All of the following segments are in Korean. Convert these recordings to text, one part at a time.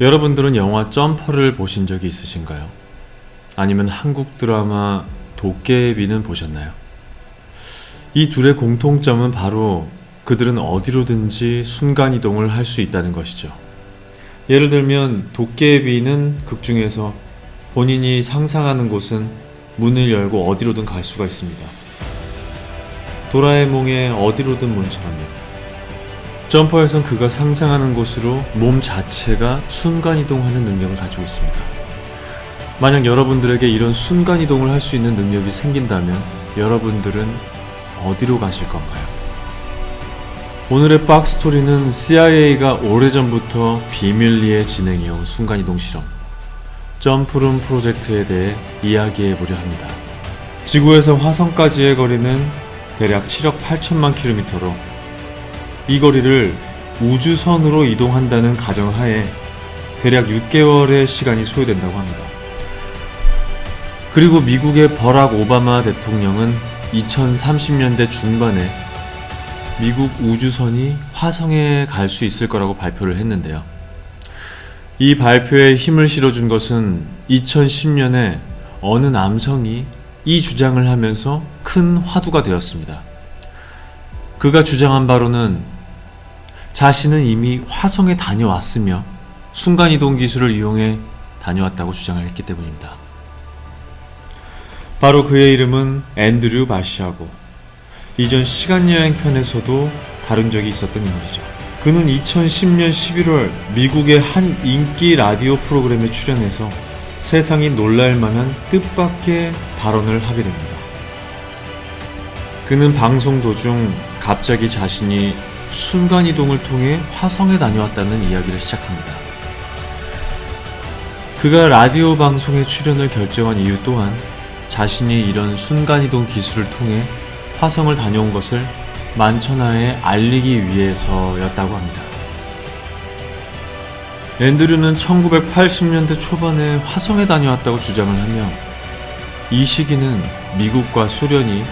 여러분들은 영화 점퍼를 보신 적이 있으신가요? 아니면 한국 드라마 도깨의 비는 보셨나요? 이 둘의 공통점은 바로 그들은 어디로든지 순간이동을 할 수 있다는 것이죠. 예를 들면 도깨의 비는 극 중에서 본인이 상상하는 곳은 문을 열고 어디로든 갈 수가 있습니다. 도라에몽의 어디로든 문처럼요. 점퍼에선 그가 상상하는 곳으로 몸 자체가 순간이동하는 능력을 가지고 있습니다. 만약 여러분들에게 이런 순간이동을 할 수 있는 능력이 생긴다면 여러분들은 어디로 가실 건가요? 오늘의 박스토리는 CIA가 오래전부터 비밀리에 진행해온 순간이동 실험, 점프룸 프로젝트에 대해 이야기해 보려 합니다. 지구에서 화성까지의 거리는 대략 7억 8천만 킬로미터로 이 거리를 우주선으로 이동한다는 가정하에 대략 6개월의 시간이 소요된다고 합니다. 그리고 미국의 버락 오바마 대통령은 2030년대 중반에 미국 우주선이 화성에 갈 수 있을 거라고 발표를 했는데요. 이 발표에 힘을 실어준 것은 2010년에 어느 남성이 이 주장을 하면서 큰 화두가 되었습니다. 그가 주장한 바로는 자신은 이미 화성에 다녀왔으며 순간이동 기술을 이용해 다녀왔다고 주장을 했기 때문입니다. 바로 그의 이름은 앤드류 바시아고 이전 시간여행 편에서도 다룬 적이 있었던 인물이죠. 그는 2010년 11월 미국의 한 인기 라디오 프로그램에 출연해서 세상이 놀랄 만한 뜻밖의 발언을 하게 됩니다. 그는 방송 도중 갑자기 자신이 순간이동을 통해 화성에 다녀왔다는 이야기를 시작합니다. 그가 라디오 방송에 출연을 결정한 이유 또한 자신이 이런 순간이동 기술을 통해 화성을 다녀온 것을 만천하에 알리기 위해서였다고 합니다. 앤드류는 1980년대 초반에 화성에 다녀왔다고 주장을 하며 이 시기는 미국과 소련이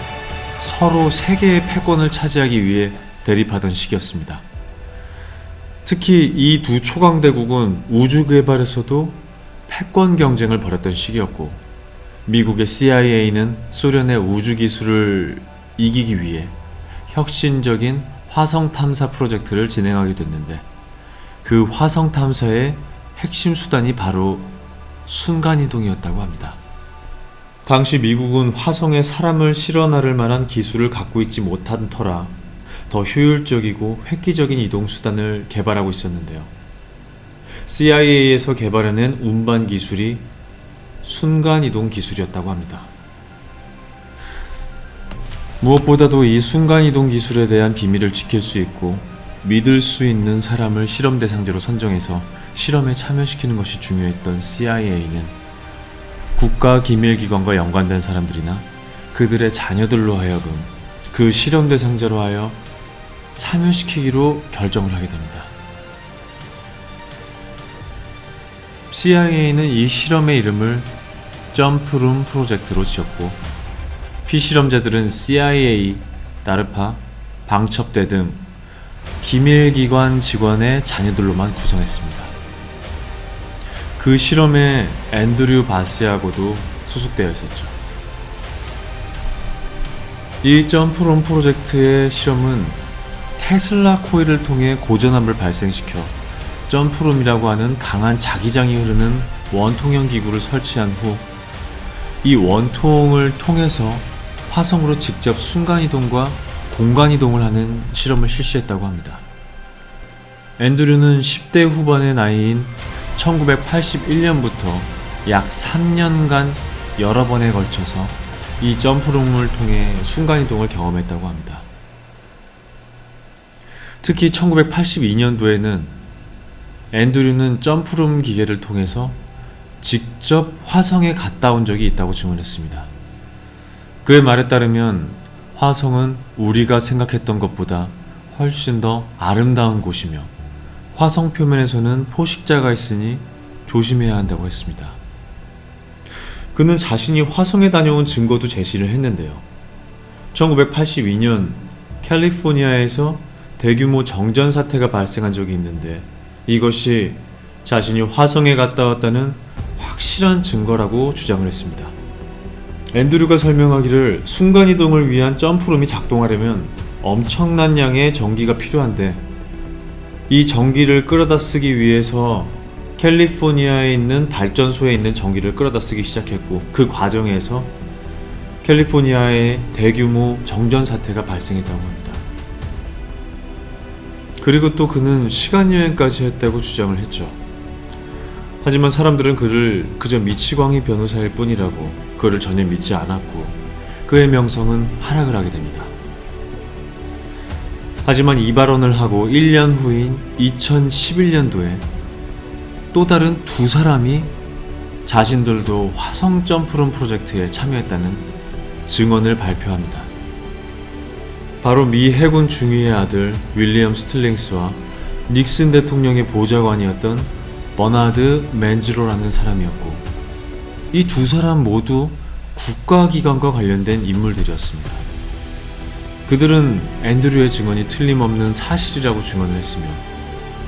서로 세계의 패권을 차지하기 위해 대립하던 시기였습니다. 특히 이 두 초강대국은 우주 개발에서도 패권 경쟁을 벌였던 시기였고 미국의 CIA는 소련의 우주 기술을 이기기 위해 혁신적인 화성 탐사 프로젝트를 진행하게 됐는데 그 화성 탐사의 핵심 수단이 바로 순간이동이었다고 합니다. 당시 미국은 화성에 사람을 실어나를 만한 기술을 갖고 있지 못한 터라 더 효율적이고 획기적인 이동 수단을 개발하고 있었는데요. CIA에서 개발해낸 운반 기술이 순간 이동 기술이었다고 합니다. 무엇보다도 이 순간 이동 기술에 대한 비밀을 지킬 수 있고 믿을 수 있는 사람을 실험 대상자로 선정해서 실험에 참여시키는 것이 중요했던 CIA는 국가 기밀기관과 연관된 사람들이나 그들의 자녀들로 하여금 그 실험 대상자로 하여 참여시키기로 결정을 하게 됩니다. CIA는 이 실험의 이름을 점프룸 프로젝트로 지었고 피실험자들은 CIA, 나르파, 방첩대 등 기밀기관 직원의 자녀들로만 구성했습니다. 그 실험에 앤드류 바시하고도 소속되어 있었죠. 이 점프룸 프로젝트의 실험은 테슬라 코일을 통해 고전압을 발생시켜 점프룸이라고 하는 강한 자기장이 흐르는 원통형 기구를 설치한 후 이 원통을 통해서 화성으로 직접 순간이동과 공간이동을 하는 실험을 실시했다고 합니다. 앤드류는 10대 후반의 나이인 1981년부터 약 3년간 여러 번에 걸쳐서 이 점프룸을 통해 순간이동을 경험했다고 합니다. 특히 1982년도에는 앤드류는 점프룸 기계를 통해서 직접 화성에 갔다 온 적이 있다고 증언했습니다. 그의 말에 따르면 화성은 우리가 생각했던 것보다 훨씬 더 아름다운 곳이며 화성 표면에서는 포식자가 있으니 조심해야 한다고 했습니다. 그는 자신이 화성에 다녀온 증거도 제시를 했는데요. 1982년 캘리포니아에서 대규모 정전 사태가 발생한 적이 있는데 이것이 자신이 화성에 갔다 왔다는 확실한 증거라고 주장을 했습니다. 앤드류가 설명하기를 순간이동을 위한 점프룸이 작동하려면 엄청난 양의 전기가 필요한데 이 전기를 끌어다 쓰기 위해서 캘리포니아에 있는 발전소에 있는 전기를 끌어다 쓰기 시작했고 그 과정에서 캘리포니아에 대규모 정전 사태가 발생했다고 합니다. 그리고 또 그는 시간 여행까지 했다고 주장을 했죠. 하지만 사람들은 그를 그저 미치광이 변호사일 뿐이라고 그를 전혀 믿지 않았고 그의 명성은 하락을 하게 됩니다. 하지만 이 발언을 하고 1년 후인 2011년도에 또 다른 두 사람이 자신들도 화성 점프룸 프로젝트에 참여했다는 증언을 발표합니다. 바로 미 해군 중위의 아들 윌리엄 스틸링스와 닉슨 대통령의 보좌관이었던 버나드 맨즈로라는 사람이었고 이 두 사람 모두 국가기관과 관련된 인물들이었습니다. 그들은 앤드류의 증언이 틀림없는 사실이라고 증언을 했으며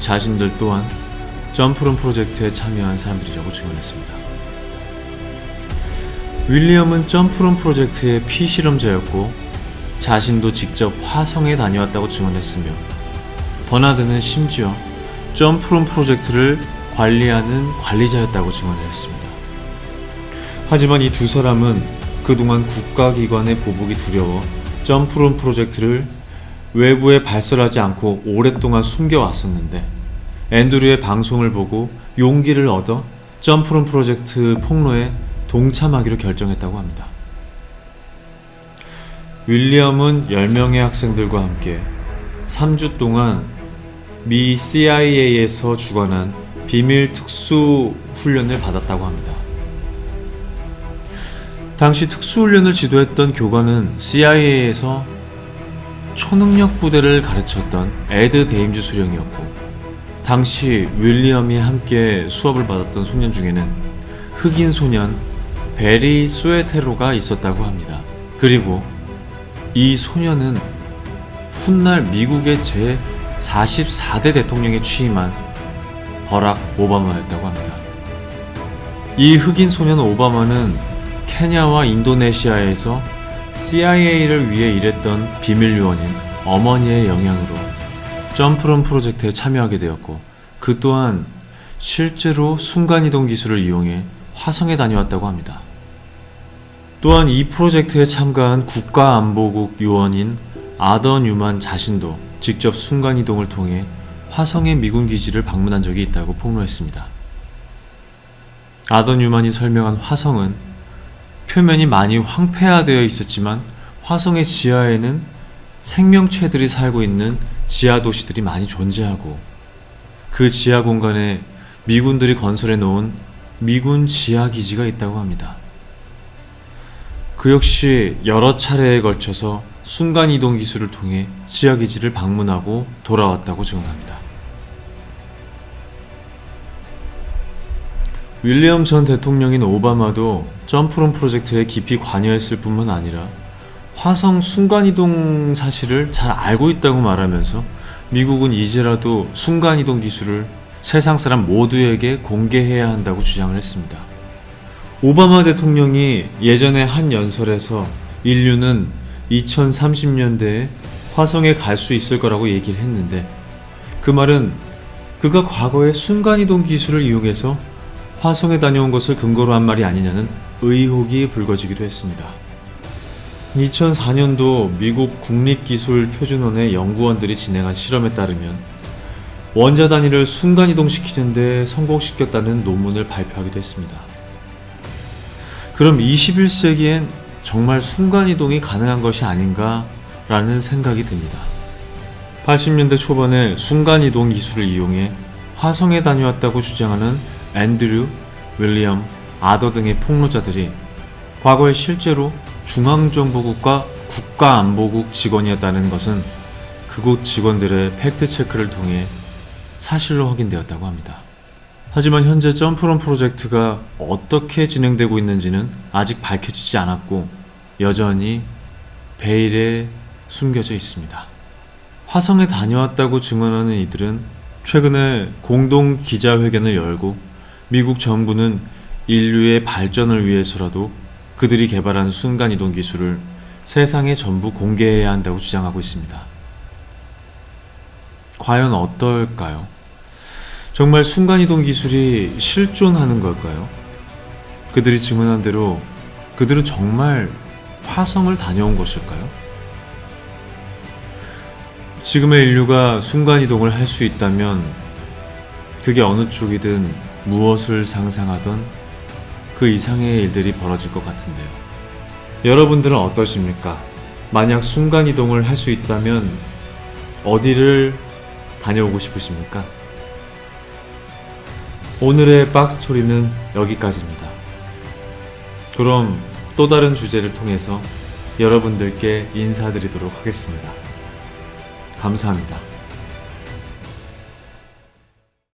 자신들 또한 점프룸 프로젝트에 참여한 사람들이라고 증언했습니다. 윌리엄은 점프룸 프로젝트의 피실험자였고 자신도 직접 화성에 다녀왔다고 증언했으며 버나드는 심지어 점프룸 프로젝트를 관리하는 관리자였다고 증언을 했습니다. 하지만 이 두 사람은 그동안 국가기관의 보복이 두려워 점프룸 프로젝트를 외부에 발설하지 않고 오랫동안 숨겨왔었는데 앤드류의 방송을 보고 용기를 얻어 점프룸 프로젝트 폭로에 동참하기로 결정했다고 합니다. 윌리엄은 10명의 학생들과 함께 3주 동안 미 CIA에서 주관한 비밀 특수 훈련을 받았다고 합니다. 당시 특수훈련을 지도했던 교관은 CIA에서 초능력 부대를 가르쳤던 에드 데임즈 수령이었고 당시 윌리엄이 함께 수업을 받았던 소년 중에는 흑인 소년 베리 스웨테로가 있었다고 합니다. 그리고 이 소년은 훗날 미국의 제 44대 대통령에 취임한 버락 오바마였다고 합니다. 이 흑인 소년 오바마는 케냐와 인도네시아에서 CIA를 위해 일했던 비밀 요원인 어머니의 영향으로 점프론 프로젝트에 참여하게 되었고 그 또한 실제로 순간이동 기술을 이용해 화성에 다녀왔다고 합니다. 또한 이 프로젝트에 참가한 국가안보국 요원인 아더 뉴만 자신도 직접 순간이동을 통해 화성의 미군 기지를 방문한 적이 있다고 폭로했습니다. 아더 뉴만이 설명한 화성은 표면이 많이 황폐화되어 있었지만 화성의 지하에는 생명체들이 살고 있는 지하 도시들이 많이 존재하고 그 지하 공간에 미군들이 건설해 놓은 미군 지하 기지가 있다고 합니다. 그 역시 여러 차례에 걸쳐서 순간 이동 기술을 통해 지하 기지를 방문하고 돌아왔다고 증언합니다. 윌리엄 전 대통령인 오바마도 점프론 프로젝트에 깊이 관여했을 뿐만 아니라 화성 순간이동 사실을 잘 알고 있다고 말하면서 미국은 이제라도 순간이동 기술을 세상 사람 모두에게 공개해야 한다고 주장을 했습니다. 오바마 대통령이 예전에 한 연설에서 인류는 2030년대에 화성에 갈 수 있을 거라고 얘기를 했는데 그 말은 그가 과거에 순간이동 기술을 이용해서 화성에 다녀온 것을 근거로 한 말이 아니냐는 의혹이 불거지기도 했습니다. 2004년도 미국 국립기술표준원의 연구원들이 진행한 실험에 따르면 원자 단위를 순간이동시키는데 성공시켰다는 논문을 발표하기도 했습니다. 그럼 21세기엔 정말 순간이동이 가능한 것이 아닌가라는 생각이 듭니다. 80년대 초반에 순간이동 기술을 이용해 화성에 다녀왔다고 주장하는 앤드류, 윌리엄, 아더 등의 폭로자들이 과거에 실제로 중앙정보국과 국가안보국 직원이었다는 것은 그곳 직원들의 팩트체크를 통해 사실로 확인되었다고 합니다. 하지만 현재 점프론 프로젝트가 어떻게 진행되고 있는지는 아직 밝혀지지 않았고 여전히 베일에 숨겨져 있습니다. 화성에 다녀왔다고 증언하는 이들은 최근에 공동 기자회견을 열고 미국 정부는 인류의 발전을 위해서라도 그들이 개발한 순간이동 기술을 세상에 전부 공개해야 한다고 주장하고 있습니다. 과연 어떨까요? 정말 순간이동 기술이 실존하는 걸까요? 그들이 증언한 대로 그들은 정말 화성을 다녀온 것일까요? 지금의 인류가 순간이동을 할 수 있다면 그게 어느 쪽이든 무엇을 상상하던 그 이상의 일들이 벌어질 것 같은데요. 여러분들은 어떠십니까? 만약 순간이동을 할 수 있다면 어디를 다녀오고 싶으십니까? 오늘의 박스토리는 여기까지입니다. 그럼 또 다른 주제를 통해서 여러분들께 인사드리도록 하겠습니다. 감사합니다.